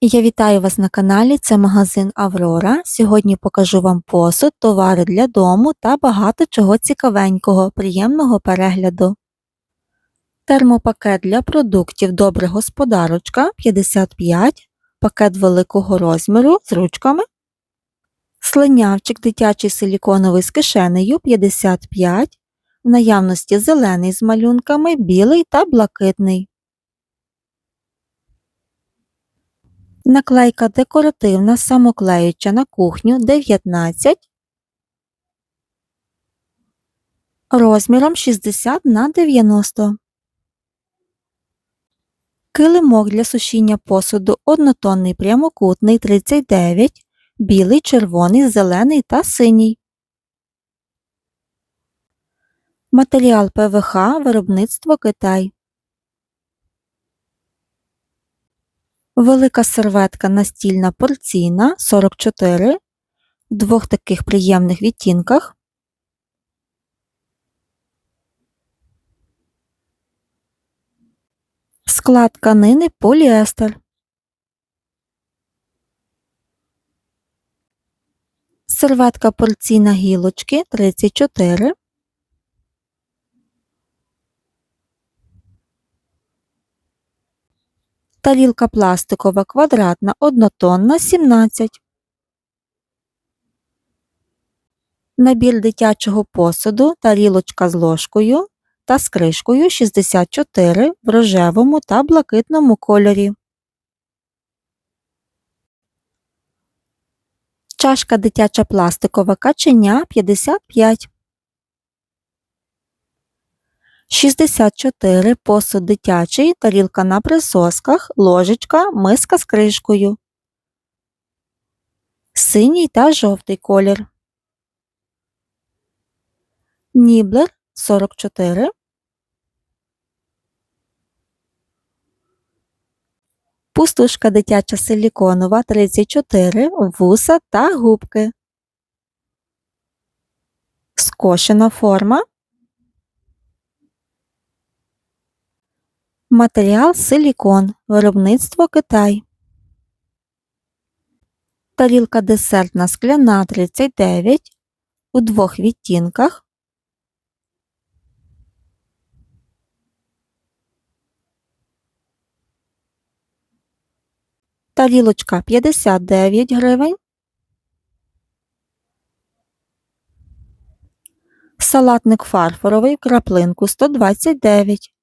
Я вітаю вас на каналі, це магазин Аврора. Сьогодні покажу вам посуд, товари для дому та багато чого цікавенького, приємного перегляду. Термопакет для продуктів Добре господарочка 55, пакет великого розміру з ручками. Слинявчик дитячий силіконовий з кишенею 55, в наявності зелений з малюнками, білий та блакитний. Наклейка декоративна самоклеюча на кухню 19 розміром 60 на 90 Килимок для сушіння посуду однотонний прямокутний 39 білий, червоний, зелений та синій. Матеріал ПВХ виробництво Китай. Велика серветка настільна порційна 44 в двох таких приємних відтінках. Склад тканини поліестер. Серветка порційна гілочки 34 тарілка пластикова квадратна однотонна 17. Набір дитячого посуду, тарілочка з ложкою та з кришкою 64 в рожевому та блакитному кольорі. Чашка дитяча пластикова каченя 55. 64 посуд дитячий, тарілка на присосках, ложечка, миска з кришкою. Синій та жовтий колір. Ніблер 44. Пустушка дитяча силіконова 34, вуса та губки. Скошена форма Матеріал силікон. Виробництво Китай. Тарілка десертна скляна 39 у двох відтінках. Тарілочка 59 гривень. Салатник фарфоровий краплинку 129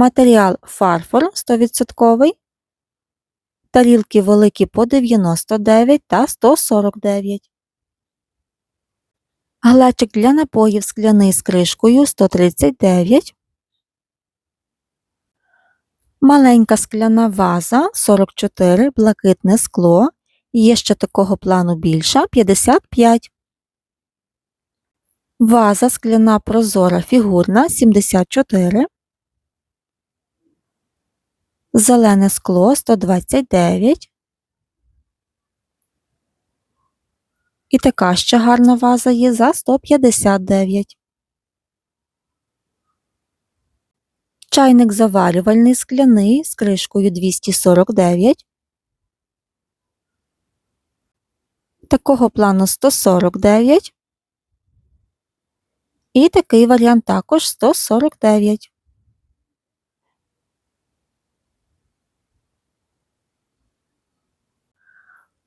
Матеріал фарфор 100%, тарілки великі по 99 та 149. Глечик для напоїв скляний з кришкою 139. Маленька скляна ваза 44, блакитне скло. Є ще такого плану більша 55. Ваза скляна прозора фігурна 74 зелене скло 129. І така ще гарна ваза є за 159. Чайник заварювальний скляний з кришкою 249. Такого плану 149. І такий варіант також 149.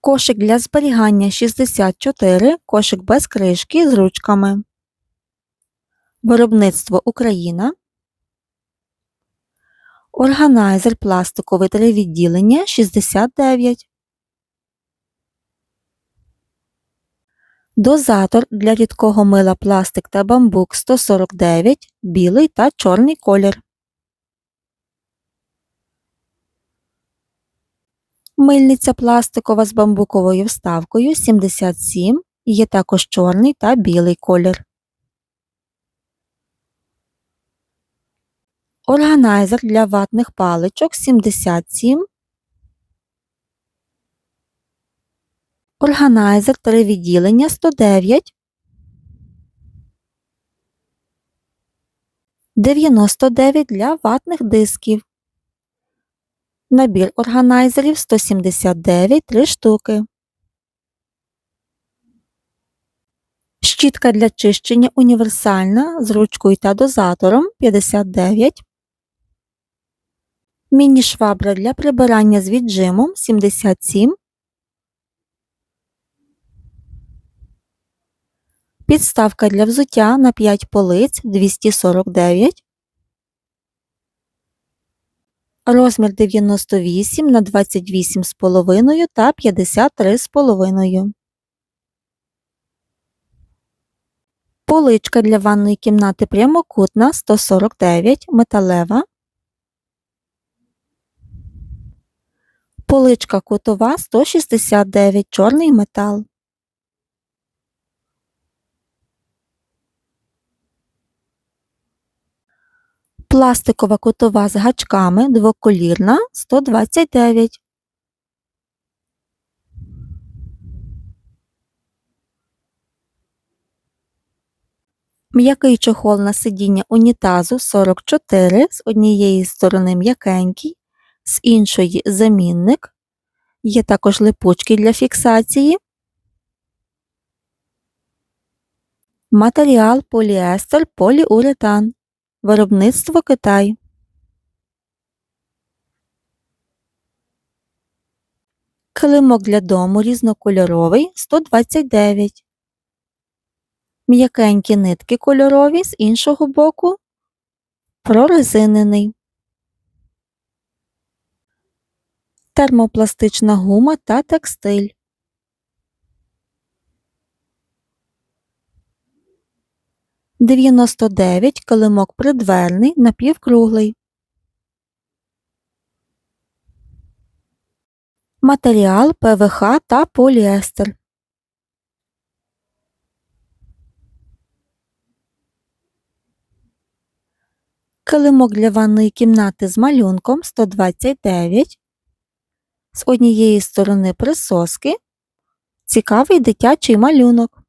Кошик для зберігання 64, кошик без кришки з ручками. Виробництво Україна. Органайзер пластиковий три відділення 69. Дозатор для рідкого мила пластик та бамбук 149, білий та чорний колір. Мильниця пластикова з бамбуковою вставкою 77, є також чорний та білий колір. Органайзер для ватних паличок 77. Органайзер три відділення 109. 99 для ватних дисків. Набір органайзерів 179 3 штуки. Щітка для чищення універсальна з ручкою та дозатором 59. Міні-швабра для прибирання з віджимом 77. Підставка для взуття на 5 полиць 249. Розмір 98 на 28,5 та 53,5. Поличка для ванної кімнати прямокутна 149 металева. Поличка кутова 169 чорний метал. Пластикова кутова з гачками двоколірна 129. М'який чохол на сидіння унітазу 44 з однієї сторони м'якенький, з іншої замінник. Є також липучки для фіксації. Матеріал поліестер поліуретан. Виробництво Китай. Килимок для дому різнокольоровий 129. М'якенькі нитки кольорові з іншого боку. Прорезинений. Термопластична гума та текстиль. Дев'яносто дев'ять килимок придверний напівкруглий. Матеріал ПВХ та поліестер. Килимок для ванної кімнати з малюнком 129. З однієї сторони присоски. Цікавий дитячий малюнок.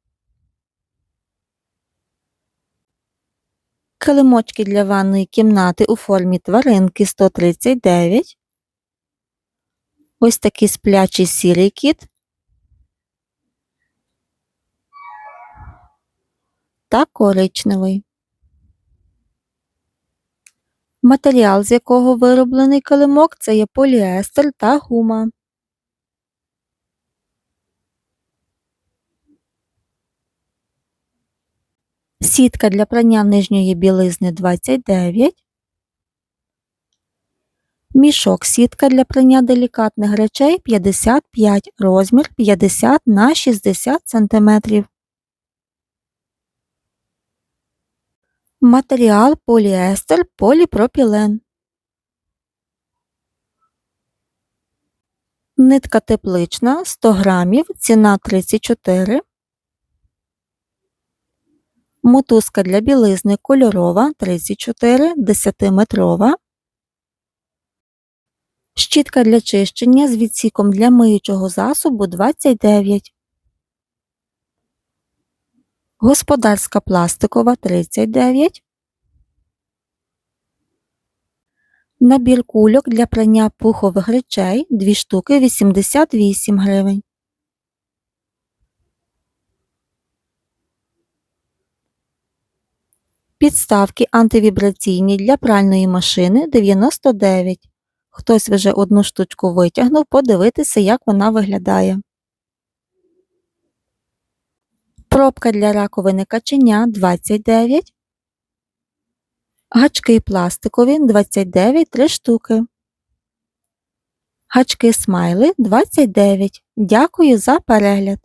Килимочки для ванної кімнати у формі тваринки 139. Ось такий сплячий сірий кіт. Та коричневий. Матеріал, з якого вироблений килимок, це є поліестер та гума. Сітка для прання нижньої білизни 29. Мішок сітка для прання делікатних речей 55, розмір 50 на 60 см. Матеріал поліестер поліпропілен. Нитка теплична 100 грамів, ціна 34. Мотузка для білизни кольорова 34 10-метрова. Щітка для чищення з відсіком для миючого засобу 29. Господарська пластикова 39. Набір кульок для прання пухових речей 2 штуки 88 гривень. Підставки антивібраційні для пральної машини 99. Хтось вже одну штучку витягнув подивитися, як вона виглядає. Пробка для раковини каченя 29. Гачки пластикові 29 3 штуки. Гачки смайли 29. Дякую за перегляд!